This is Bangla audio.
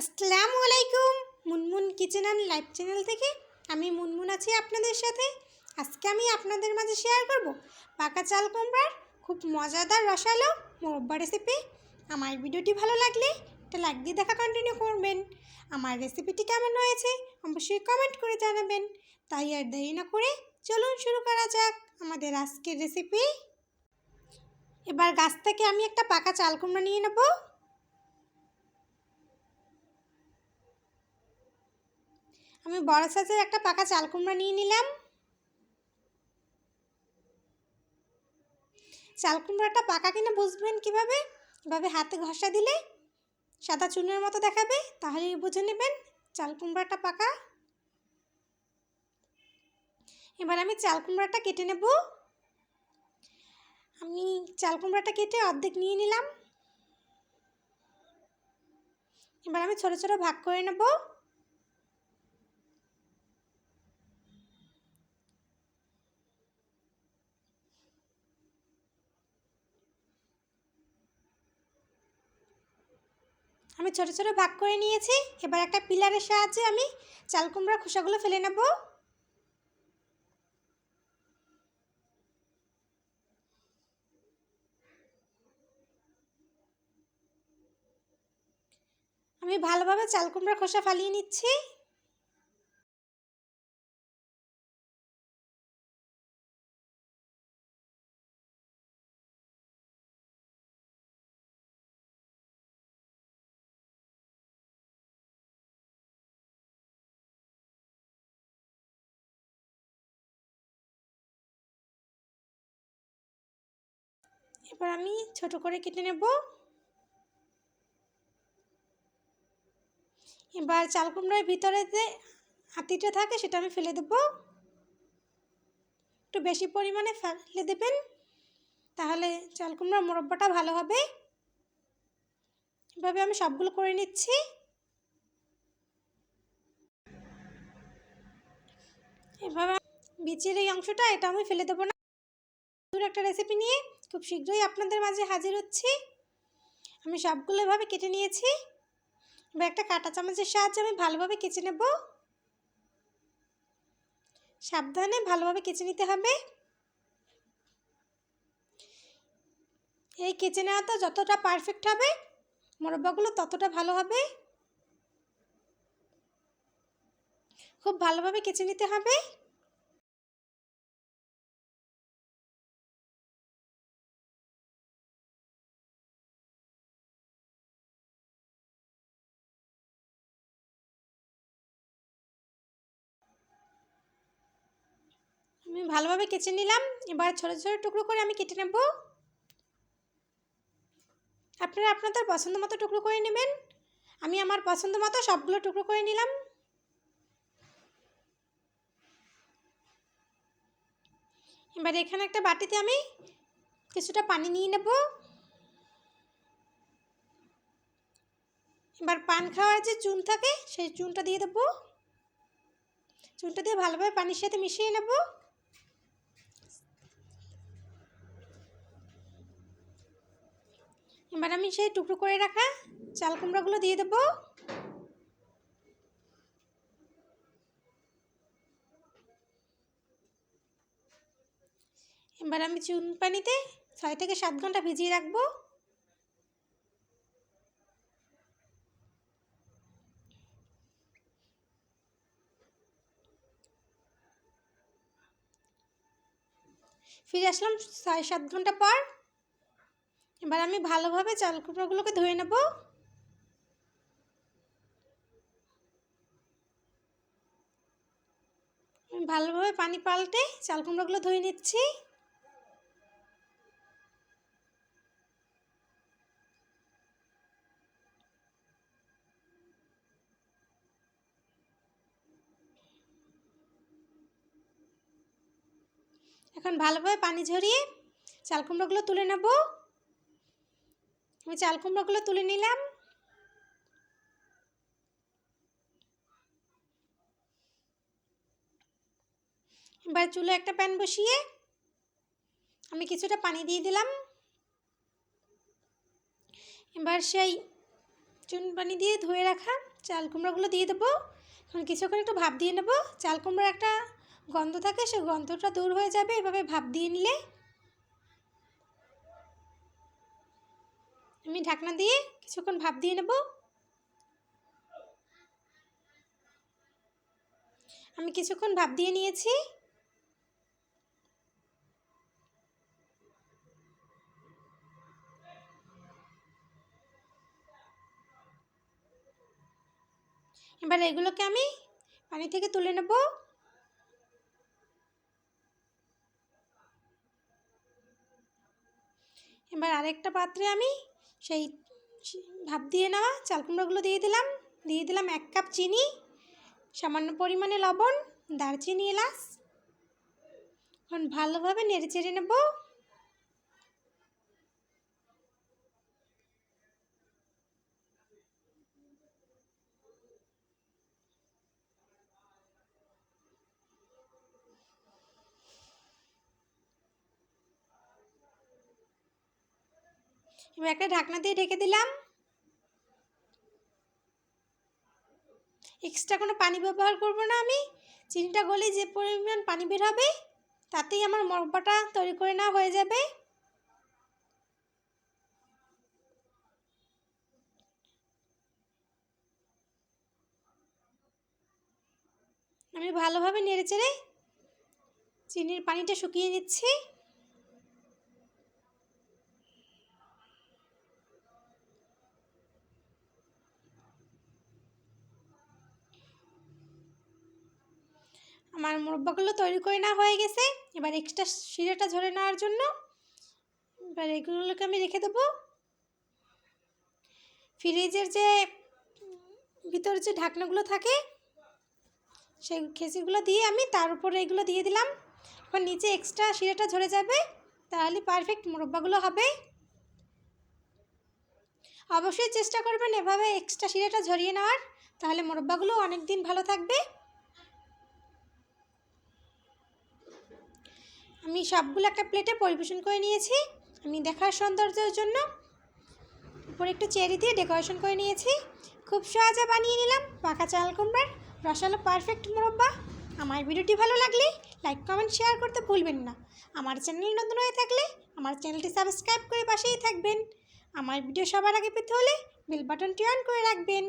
আসসালামু আলাইকুম। Munmun kitchen and life channel থেকে আমি মুনমুন আছি আপনাদের সাথে। আজকে আমি আপনাদের মাঝে শেয়ার করব পাকা চাল কুমড়ার খুব মজাদার রসালো মোরব্বা রেসিপি আমার ভিডিওটি ভালো লাগলে একটা লাইক দিয়ে দেখা কন্টিনিউ করবেন। আমার রেসিপিটি কেমন হয়েছে অবশ্যই কমেন্ট করে জানাবেন। তাই আর দেরি না করে চলুন শুরু করা যাক আমাদের আজকের রেসিপি এবার গাছ থেকে আমি একটা পাকা চাল কুমড়া নিয়ে নেব। আমি বড় সাইজের একটা পাকা চাল কুমড়া নিয়ে নিলাম। চাল কুমড়াটা পাকা কিনা বুঝবেন কীভাবে? এভাবে হাতে ঘষা দিলে সাদা চুনের মতো দেখাবে, তাহলেই বুঝে নেবেন চাল কুমড়াটা পাকা। এবার আমি চাল কুমড়াটা কেটে নেব। আমি চাল কুমড়াটা কেটে অর্ধেক নিয়ে নিলাম। এবার আমি ছোটো ছোটো ভাগ করে নেব। আমি ছোটো ছোটো ভাগ করে নিয়েছি। এবার একটা পিলারের সাহায্যে আমি চাল কুমড়া খোসাগুলো ফেলে নেব। আমি ভালোভাবে চাল কুমড়ার খোসা ফালিয়ে নিচ্ছি। এবার আমি ছোট করে কেটে নেব। এবার চাল কুমড়ার ভিতরে যে হাতিটা থাকে সেটা আমি ফেলে দেব। একটু বেশি পরিমাণে ফেলে দেবেন, তাহলে চাল কুমড়ার মোরব্বাটা ভালো হবে। এভাবে আমি সবগুলো করে নিচ্ছি। এভাবে বিচের এই অংশটা, এটা আমি ফেলে দেবো না। একটা রেসিপি নিয়ে খুব শীঘ্রই আপনাদের মাঝে হাজির হচ্ছি। আমি সবগুলো এভাবে কেটে নিয়েছি। এবার একটা কাঁটা চামচের সাহায্যে আমি ভালোভাবে কেচে নেব। সাবধানে ভালোভাবে কেচে নিতে হবে। এই কেচে নেওয়াটা যতটা পারফেক্ট হবে, মোরব্বাগুলো ততটা ভালো হবে। খুব ভালোভাবে কেচে নিতে হবে। আমি ভালোভাবে কেচে নিলাম। এবার ছোটো ছোটো টুকরো করে আমি কেটে নেব। আপনারা আপনাদের পছন্দ মতো টুকরো করে নেবেন। আমি আমার পছন্দ মতো সবগুলো টুকরো করে নিলাম। এবার এখানে একটা বাটিতে আমি কিছুটা পানি নিয়ে নেব। এবার পান খাওয়ার যে চুন থাকে, সেই চুনটা দিয়ে দেবো। চুনটা দিয়ে ভালোভাবে পানির সাথে মিশিয়ে নেব। এবার আমি সেই টুকরো করে রাখা চাল কুমড়াগুলো দিয়ে দেবো। এবার আমি চুন পানিতে ছয় থেকে সাত ঘণ্টা ভিজিয়ে রাখব। ফিরে আসলাম ছয় সাত ঘণ্টা পর। এবার আমি ভালোভাবে চাল কুমড়োগুলোকে ধুয়ে নেব। ভালোভাবে পানি পাল্টে চাল কুমড়োগুলো ধুয়ে নিচ্ছি। এখন ভালোভাবে পানি ঝরিয়ে চাল কুমড়োগুলো তুলে নেব। আমি চাল কুমড়োগুলো তুলে নিলাম। এবার চুলো একটা প্যান বসিয়ে আমি কিছুটা পানি দিয়ে দিলাম। এবার সেই চুন পানি দিয়ে ধুয়ে রাখা চাল কুমড়োগুলো দিয়ে দেবো। এখন কিছুক্ষণ একটু ভাপ দিয়ে নেব। চাল কুমড়োর একটা গন্ধ থাকে, সেই গন্ধটা দূর হয়ে যাবে। এভাবে ভাপ দিয়ে নিলে আমি ঢাকনা দিয়ে কিছুক্ষণ ভাপ দিয়ে নেব। আমি কিছুক্ষণ ভাপ দিয়ে নিয়েছি। এবার এগুলোকে আমি পানি থেকে তুলে নেব। এবার আরেকটা পাত্রে আমি সেই ভাপ দিয়ে নেওয়া, চাল কুমড়োগুলো দিয়ে দিলাম। দিয়ে দিলাম এক কাপ চিনি, সামান্য পরিমাণে লবণ, দারচিনি এলাচ। এখন ভালোভাবে নেড়ে চেড়ে নেব। এবার একটা ঢাকনা দিয়ে ঢেকে দিলাম। এক্সট্রা কোনো পানি ব্যবহার করব না আমি। চিনিটা গলে যে পরিমাণ পানি বের হবে, তাতেই আমার মরব্বাটা তৈরি করে নেওয়া হয়ে যাবে। আমি ভালোভাবে নেড়ে চেড়ে চিনির পানিটা শুকিয়ে নিচ্ছি। আমার মুরব্বাগুলো তৈরি করে নেওয়া হয়ে গেছে। এবার এক্সট্রা শিরাটা ঝরে নেওয়ার জন্য এবার এগুলোকে আমি রেখে দেবো। ফ্রিজের যে ভিতরে যে ঢাকনাগুলো থাকে, সেই খেসিগুলো দিয়ে আমি তার উপরে এগুলো দিয়ে দিলাম। এবার নিচে এক্সট্রা শিরাটা ঝরে যাবে, তাহলে পারফেক্ট মুরব্বাগুলো হবে। অবশ্যই চেষ্টা করবেন এভাবে এক্সট্রা শিরাটা ঝরিয়ে নেওয়ার, তাহলে মুরব্বাগুলো অনেক দিন ভালো থাকবে। আমি সবগুলো একটা প্লেটে পরিবেশন করে নিয়েছি। আমি দেখার সৌন্দর্যের জন্য উপরে একটু চেরি দিয়ে ডেকোরেশন করে নিয়েছি। খুব সহজে বানিয়ে নিলাম। পাকা চাল কুমড়ার রসালো পারফেক্ট মুরব্বা। আমার ভিডিওটি ভালো লাগলে লাইক কমেন্ট শেয়ার করতে ভুলবেন না। আমার চ্যানেল নতুন হয়ে থাকলে আমার চ্যানেলটি সাবস্ক্রাইব করে পাশেই থাকবেন। আমার ভিডিও সবার আগে পেতে হলে বেল বাটনটি অন করে রাখবেন।